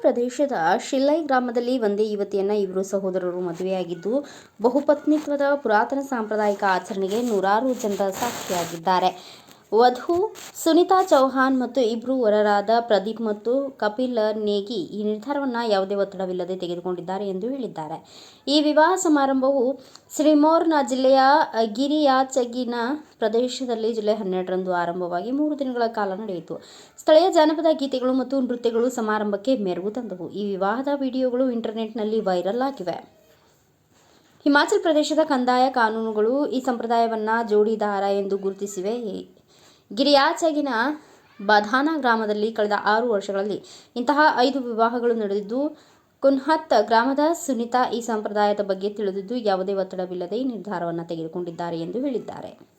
ಪ್ರದೇಶದ ಶಿಲ್ಲೈ ಗ್ರಾಮದಲ್ಲಿ ಒಂದೇ ಯುವತಿಯನ್ನ ಇಬ್ಬರು ಸಹೋದರರು ಮದುವೆಯಾಗಿದ್ದು, ಬಹುಪತ್ನಿತ್ವದ ಪುರಾತನ ಸಾಂಪ್ರದಾಯಿಕ ಆಚರಣೆಗೆ ನೂರಾರು ಜನರ ಸಾಕ್ಷಿಯಾಗಿದ್ದಾರೆ. ವಧು ಸುನಿತಾ ಚೌಹಾನ್ ಮತ್ತು ಇಬ್ಬರು ವರರಾದ ಪ್ರದೀಪ್ ಮತ್ತು ಕಪಿಲ್ ನೇಗಿ ಈ ನಿರ್ಧಾರವನ್ನು ಯಾವುದೇ ಒತ್ತಡವಿಲ್ಲದೆ ತೆಗೆದುಕೊಂಡಿದ್ದಾರೆ ಎಂದು ಹೇಳಿದ್ದಾರೆ. ಈ ವಿವಾಹ ಸಮಾರಂಭವು ಶ್ರೀಮೋರ್ನ ಜಿಲ್ಲೆಯ ಗಿರಿಯಾಚಗಿನ ಪ್ರದೇಶದಲ್ಲಿ ಜುಲೈ ಹನ್ನೆರಡರಂದು ಆರಂಭವಾಗಿ ಮೂರು ದಿನಗಳ ಕಾಲ ನಡೆಯಿತು. ಸ್ಥಳೀಯ ಜಾನಪದ ಗೀತೆಗಳು ಮತ್ತು ನೃತ್ಯಗಳು ಸಮಾರಂಭಕ್ಕೆ ಮೆರುಗು ತಂದವು. ಈ ವಿವಾಹದ ವಿಡಿಯೋಗಳು ಇಂಟರ್ನೆಟ್ನಲ್ಲಿ ವೈರಲ್ ಆಗಿವೆ. ಹಿಮಾಚಲ ಪ್ರದೇಶದ ಕಂದಾಯ ಕಾನೂನುಗಳು ಈ ಸಂಪ್ರದಾಯವನ್ನು ಜೋಡಿದಾರ ಎಂದು ಗುರುತಿಸಿವೆ. ಗಿರಿಯಾಚಗಿನ ಬಧಾನ ಗ್ರಾಮದಲ್ಲಿ ಕಳೆದ ಆರು ವರ್ಷಗಳಲ್ಲಿ ಇಂತಹ ಐದು ವಿವಾಹಗಳು ನಡೆದಿದ್ದು, ಕುನ್ಹತ್ ಗ್ರಾಮದ ಸುನಿತಾ ಈ ಸಂಪ್ರದಾಯದ ಬಗ್ಗೆ ತಿಳಿದಿದ್ದು ಯಾವುದೇ ಒತ್ತಡವಿಲ್ಲದೆ ಈ ನಿರ್ಧಾರವನ್ನು ತೆಗೆದುಕೊಂಡಿದ್ದಾರೆ ಎಂದು ಹೇಳಿದ್ದಾರೆ.